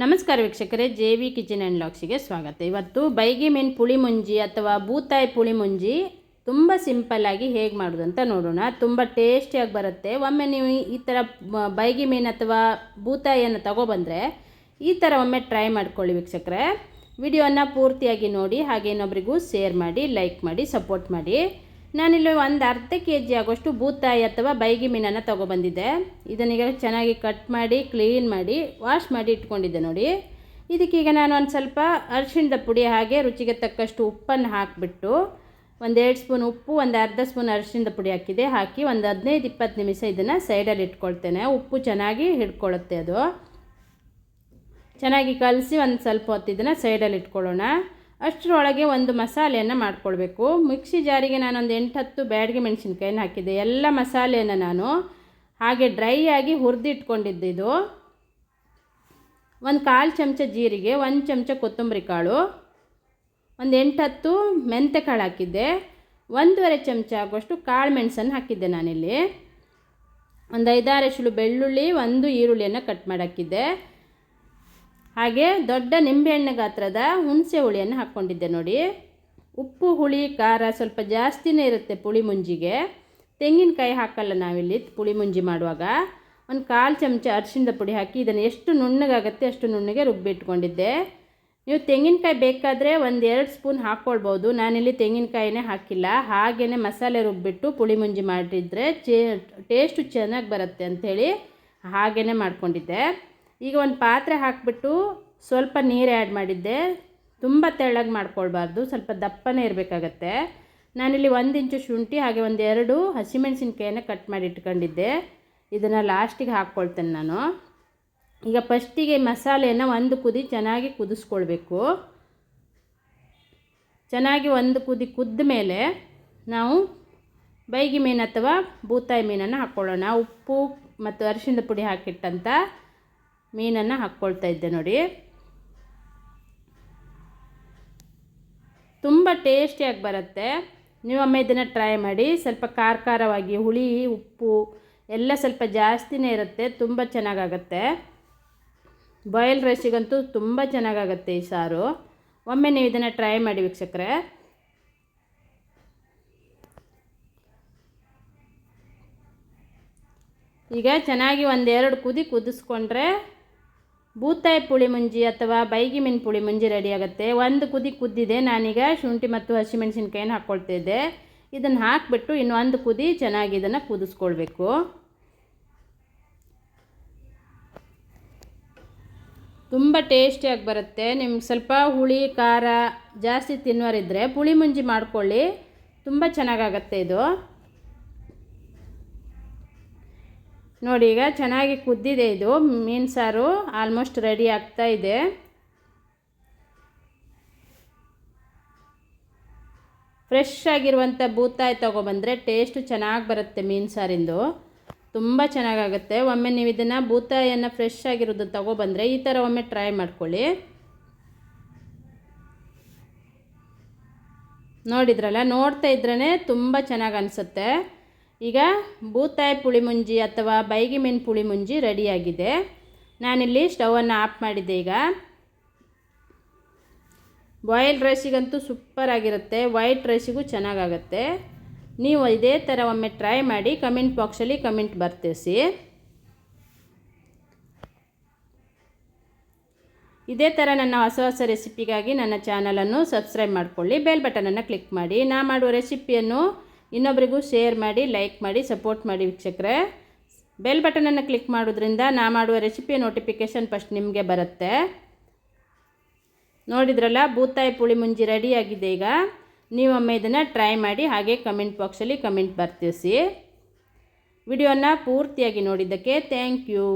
ನಮಸ್ಕಾರ ವೀಕ್ಷಕರೇ, J V kitchen and ಲಾಕ್ಸಿಗೆ ಸ್ವಾಗತ. ಇವತ್ತು ಬೈಗಿ ಮೀನ್ ಪುಳಿ ಮುಂಜಿ ಅಥವಾ ಬೂತಾಯಿ ಪುಳಿ ಮುಂಜಿ ತುಂಬ ಸಿಂಪಲ್ಲಾಗಿ ಹೇಗೆ ಮಾಡೋದು ಅಂತ ನೋಡೋಣ. ತುಂಬ ಟೇಸ್ಟಿಯಾಗಿ ಬರುತ್ತೆ. ಒಮ್ಮೆ ನೀವು ಈ ಥರ ಬೈಗಿ ಮೀನು ಅಥವಾ ಬೂತಾಯಿಯನ್ನು ತಗೊಬಂದರೆ ಈ ಥರ ಒಮ್ಮೆ ಟ್ರೈ ಮಾಡ್ಕೊಳ್ಳಿ ವೀಕ್ಷಕರೇ. ವಿಡಿಯೋನ ಪೂರ್ತಿಯಾಗಿ ನೋಡಿ, ಹಾಗೆ ಇನ್ನೊಬ್ರಿಗೂ ಶೇರ್ ಮಾಡಿ ಲೈಕ್ ಮಾಡಿ ಸಪೋರ್ಟ್ ಮಾಡಿ. ನಾನಿಲ್ಲಿ ಒಂದು ಅರ್ಧ ಕೆ ಜಿ ಆಗೋಷ್ಟು ಬೂತಾಯಿ ಅಥವಾ ಬೈಗಿ ಮೀನನ್ನು ತೊಗೊಬಂದಿದ್ದೆ. ಇದನ್ನೀಗ ಚೆನ್ನಾಗಿ ಕಟ್ ಮಾಡಿ ಕ್ಲೀನ್ ಮಾಡಿ ವಾಶ್ ಮಾಡಿ ಇಟ್ಕೊಂಡಿದ್ದೆ ನೋಡಿ. ಇದಕ್ಕೀಗ ನಾನು ಒಂದು ಸ್ವಲ್ಪ ಅರಿಶಿಣದ ಪುಡಿ ಹಾಗೆ ರುಚಿಗೆ ತಕ್ಕಷ್ಟು ಉಪ್ಪನ್ನು ಹಾಕಿಬಿಟ್ಟು ಒಂದೆರಡು ಸ್ಪೂನ್ ಉಪ್ಪು, ಒಂದು ಅರ್ಧ ಸ್ಪೂನ್ ಅರಿಶಿಣದ ಪುಡಿ ಹಾಕಿದೆ. ಹಾಕಿ ಒಂದು ಹದಿನೈದು ಇಪ್ಪತ್ತು ನಿಮಿಷ ಇದನ್ನು ಸೈಡಲ್ಲಿ ಇಟ್ಕೊಳ್ತೇನೆ. ಉಪ್ಪು ಚೆನ್ನಾಗಿ ಹಿಡ್ಕೊಳ್ಳುತ್ತೆ ಅದು. ಚೆನ್ನಾಗಿ ಕಲಸಿ ಒಂದು ಸ್ವಲ್ಪ ಹೊತ್ತು ಇದನ್ನು ಸೈಡಲ್ಲಿ ಇಟ್ಕೊಳ್ಳೋಣ. ಅಷ್ಟರೊಳಗೆ ಒಂದು ಮಸಾಲೆಯನ್ನು ಮಾಡ್ಕೊಳ್ಬೇಕು. ಮಿಕ್ಸಿ ಜಾರಿಗೆ ನಾನೊಂದು ಎಂಟು ಹತ್ತು ಬ್ಯಾಡಿಗೆ ಮೆಣಸಿನ್ಕಾಯಿನ ಹಾಕಿದ್ದೆ. ಎಲ್ಲ ಮಸಾಲೆಯನ್ನು ನಾನು ಹಾಗೆ ಡ್ರೈ ಆಗಿ ಹುರಿದಿಟ್ಕೊಂಡಿದ್ದೆ ಇದು ಒಂದು ಕಾಲು ಚಮಚ ಜೀರಿಗೆ, ಒಂದು ಚಮಚ ಕೊತ್ತಂಬರಿ ಕಾಳು, ಒಂದು ಎಂಟು ಹತ್ತು ಮೆಂತೆ ಕಾಳು ಹಾಕಿದ್ದೆ. ಒಂದೂವರೆ ಚಮಚ ಆಗುವಷ್ಟು ಕಾಳು ಮೆಣಸನ್ನು ಹಾಕಿದ್ದೆ ನಾನಿಲ್ಲಿ. ಒಂದು ಐದಾರು ಅಷ್ಟು ಬೆಳ್ಳುಳ್ಳಿ, ಒಂದು ಈರುಳ್ಳಿಯನ್ನು ಕಟ್ ಮಾಡಿ ಹಾಕಿದ್ದೆ ಹಾಗೆ ದೊಡ್ಡ ನಿಂಬೆಹಣ್ಣು ಗಾತ್ರದ ಹುಣಸೆ ಹುಳಿಯನ್ನು ಹಾಕ್ಕೊಂಡಿದ್ದೆ ನೋಡಿ. ಉಪ್ಪು, ಹುಳಿ, ಖಾರ ಸ್ವಲ್ಪ ಜಾಸ್ತಿನೇ ಇರುತ್ತೆ ಪುಳಿ ಮುಂಜಿಗೆ. ತೆಂಗಿನಕಾಯಿ ಹಾಕಲ್ಲ ನಾವಿಲ್ಲಿ ಪುಳಿ ಮುಂಜಿ ಮಾಡುವಾಗ. ಒಂದು ಕಾಲು ಚಮಚ ಅರಿಶಿನದ ಪುಡಿ ಹಾಕಿ ಇದನ್ನು ಎಷ್ಟು ನುಣ್ಣಗಾಗತ್ತೆ ಅಷ್ಟು ನುಣ್ಣಗೆ ರುಬ್ಬಿಟ್ಕೊಂಡಿದ್ದೆ ನೀವು ತೆಂಗಿನಕಾಯಿ ಬೇಕಾದರೆ ಒಂದು ಎರಡು ಸ್ಪೂನ್ ಹಾಕ್ಕೊಳ್ಬೋದು. ನಾನಿಲ್ಲಿ ತೆಂಗಿನಕಾಯಿನೇ ಹಾಕಿಲ್ಲ. ಹಾಗೆಯೇ ಮಸಾಲೆ ರುಬ್ಬಿಟ್ಟು ಪುಳಿ ಮುಂಜಿ ಮಾಡಿದರೆ ಚೇ, ಟೇಸ್ಟು ಚೆನ್ನಾಗಿ ಬರುತ್ತೆ ಅಂಥೇಳಿ ಹಾಗೆಯೇ ಮಾಡ್ಕೊಂಡಿದ್ದೆ. ಈಗ ಒಂದು ಪಾತ್ರೆ ಹಾಕಿಬಿಟ್ಟು ಸ್ವಲ್ಪ ನೀರು ಆ್ಯಡ್ ಮಾಡಿದ್ದೆ. ತುಂಬ ತೆಳ್ಳಗೆ ಮಾಡ್ಕೊಳ್ಬಾರ್ದು, ಸ್ವಲ್ಪ ದಪ್ಪನೇ ಇರಬೇಕಾಗತ್ತೆ. ನಾನಿಲ್ಲಿ ಒಂದು ಇಂಚು ಶುಂಠಿ, ಹಾಗೆ ಒಂದು ಎರಡು ಹಸಿಮೆಣಸಿನ್ಕಾಯನ್ನು ಕಟ್ ಮಾಡಿ ಇಟ್ಕೊಂಡಿದ್ದೆ. ಇದನ್ನು ಲಾಸ್ಟಿಗೆ ಹಾಕ್ಕೊಳ್ತೇನೆ ನಾನು. ಈಗ ಫಸ್ಟಿಗೆ ಮಸಾಲೆಯನ್ನು ಒಂದು ಕುದಿ ಚೆನ್ನಾಗಿ ಕುದಿಸ್ಕೊಳ್ಬೇಕು. ಚೆನ್ನಾಗಿ ಒಂದು ಕುದಿ ಕುದ್ದ ಮೇಲೆ ನಾವು ಬೈಗಿ ಮೀನು ಅಥವಾ ಬೂತಾಯಿ ಮೀನನ್ನು ಹಾಕ್ಕೊಳ್ಳೋಣ ಉಪ್ಪು ಮತ್ತು ಅರಿಶಿನ ಪುಡಿ ಹಾಕಿಟ್ಟಂಥ ಮೀನನ್ನು ಹಾಕ್ಕೊಳ್ತಾ ಇದ್ದೆ ನೋಡಿ. ತುಂಬ ಟೇಸ್ಟಿಯಾಗಿ ಬರುತ್ತೆ. ನೀವು ಒಮ್ಮೆ ಇದನ್ನು ಟ್ರೈ ಮಾಡಿ, ಸ್ವಲ್ಪ ಖಾರ ಖಾರವಾಗಿ ಹುಳಿ, ಉಪ್ಪು ಎಲ್ಲ ಸ್ವಲ್ಪ ಜಾಸ್ತಿನೇ ಇರುತ್ತೆ, ತುಂಬ ಚೆನ್ನಾಗಾಗತ್ತೆ. ಬಾಯ್ಲ್ ರೈಸಿಗಂತೂ ತುಂಬ ಚೆನ್ನಾಗಾಗತ್ತೆ ಈ ಸಾರು. ಒಮ್ಮೆ ನೀವು ಇದನ್ನು ಟ್ರೈ ಮಾಡಿ ವೀಕ್ಷಕರೆ. ಈಗ ಚೆನ್ನಾಗಿ ಒಂದೆರಡು ಕುದಿ ಕುದಿಸ್ಕೊಂಡ್ರೆ ಬೂತಾಯಿ ಪುಳಿ ಮುಂಜಿ ಅಥವಾ ಬೈಗಿ ಮೀನು ಪುಳಿ ಮುಂಜಿ ರೆಡಿ ಆಗುತ್ತೆ. ಒಂದು ಕುದಿ ಕುದ್ದಿದೆ. ನಾನೀಗ ಶುಂಠಿ ಮತ್ತು ಹಸಿಮೆಣಸಿನ್ಕಾಯಿನ ಹಾಕ್ಕೊಳ್ತಾ ಇದ್ದೆ. ಇದನ್ನು ಹಾಕಿಬಿಟ್ಟು ಇನ್ನೊಂದು ಕುದಿ ಚೆನ್ನಾಗಿ ಇದನ್ನು ಕುದಿಸ್ಕೊಳ್ಬೇಕು. ತುಂಬ ಟೇಸ್ಟಿಯಾಗಿ ಬರುತ್ತೆ. ನಿಮ್ಗೆ ಸ್ವಲ್ಪ ಹುಳಿ, ಖಾರ ಜಾಸ್ತಿ ತಿನ್ನೋರಿದ್ದರೆ ಪುಳಿ ಮುಂಜಿ ಮಾಡ್ಕೊಳ್ಳಿ. ತುಂಬ ಚೆನ್ನಾಗಾಗತ್ತೆ ಇದು. ನೋಡಿ, ಈಗ ಚೆನ್ನಾಗಿ ಕುದ್ದಿದೆ ಇದು. ಮೀನು ಸಾರು ಆಲ್ಮೋಸ್ಟ್ ರೆಡಿ ಆಗ್ತಾ ಇದೆ. ಫ್ರೆಶ್ ಆಗಿರುವಂಥ ಬೂತಾಯಿ ತೊಗೊಬಂದರೆ ಟೇಸ್ಟು ಚೆನ್ನಾಗಿ ಬರುತ್ತೆ ಮೀನು ಸಾರಿಂದು. ತುಂಬ ಚೆನ್ನಾಗಾಗುತ್ತೆ. ಒಮ್ಮೆ ನೀವು ಇದನ್ನು ಬೂತಾಯಿಯನ್ನು ಫ್ರೆಶ್ ಆಗಿರೋದು ತೊಗೊಬಂದರೆ ಈ ಥರ ಒಮ್ಮೆ ಟ್ರೈ ಮಾಡ್ಕೊಳ್ಳಿ. ನೋಡಿದ್ರಲ್ಲ ನೋಡ್ತಾ ಇದ್ರೇ ತುಂಬ ಚೆನ್ನಾಗಿ ಅನಿಸುತ್ತೆ. ಈಗ ಬೂತಾಯಿ ಪುಳಿಮುಂಜಿ ಅಥವಾ ಬೈಗಿ ಮೀನು ಪುಳಿಮುಂಜಿ ರೆಡಿಯಾಗಿದೆ. ನಾನಿಲ್ಲಿ ಸ್ಟವನ್ನು ಆಫ್ ಮಾಡಿದ್ದೆ ಈಗ. ಬಾಯ್ಲ್ ರೈಸಿಗಂತೂ ಸೂಪರ್ ಆಗಿರುತ್ತೆ, ವೈಟ್ ರೈಸಿಗೂ ಚೆನ್ನಾಗಾಗತ್ತೆ. ನೀವು ಇದೇ ಥರ ಒಮ್ಮೆ ಟ್ರೈ ಮಾಡಿ, ಕಮೆಂಟ್ ಬಾಕ್ಸಲ್ಲಿ ಕಮೆಂಟ್ ಬರ್ತಿಸಿ. ಇದೇ ಥರ ನನ್ನ ಹೊಸ ಹೊಸ ರೆಸಿಪಿಗಾಗಿ ನನ್ನ ಚಾನಲನ್ನು ಸಬ್ಸ್ಕ್ರೈಬ್ ಮಾಡಿಕೊಳ್ಳಿ, ಬೆಲ್ ಬಟನನ್ನು ಕ್ಲಿಕ್ ಮಾಡಿ. ನಾ ಮಾಡುವ ರೆಸಿಪಿಯನ್ನು ಇನ್ನೊಬ್ಬರಿಗೂ ಶೇರ್ ಮಾಡಿ ಲೈಕ್ ಮಾಡಿ ಸಪೋರ್ಟ್ ಮಾಡಿ ವೀಕ್ಷಕರೇ. ಬೆಲ್ ಬಟನನ್ನು ಕ್ಲಿಕ್ ಮಾಡೋದ್ರಿಂದ ನಾ ಮಾಡುವ ರೆಸಿಪಿಯ ನೋಟಿಫಿಕೇಷನ್ ಫಸ್ಟ್ ನಿಮಗೆ ಬರುತ್ತೆ. ನೋಡಿದ್ರಲ್ಲ, ಬೂತಾಯಿ ಪುಳಿ ಮುಂಜಿ ರೆಡಿಯಾಗಿದೆ ಈಗ. ನೀವೊಮ್ಮೆ ಇದನ್ನು ಟ್ರೈ ಮಾಡಿ, ಹಾಗೆ ಕಮೆಂಟ್ ಬಾಕ್ಸಲ್ಲಿ ಕಮೆಂಟ್ ಬರ್ತಿಸಿ ವಿಡಿಯೋನ ಪೂರ್ತಿಯಾಗಿ ನೋಡಿದ್ದಕ್ಕೆ ಥ್ಯಾಂಕ್ ಯು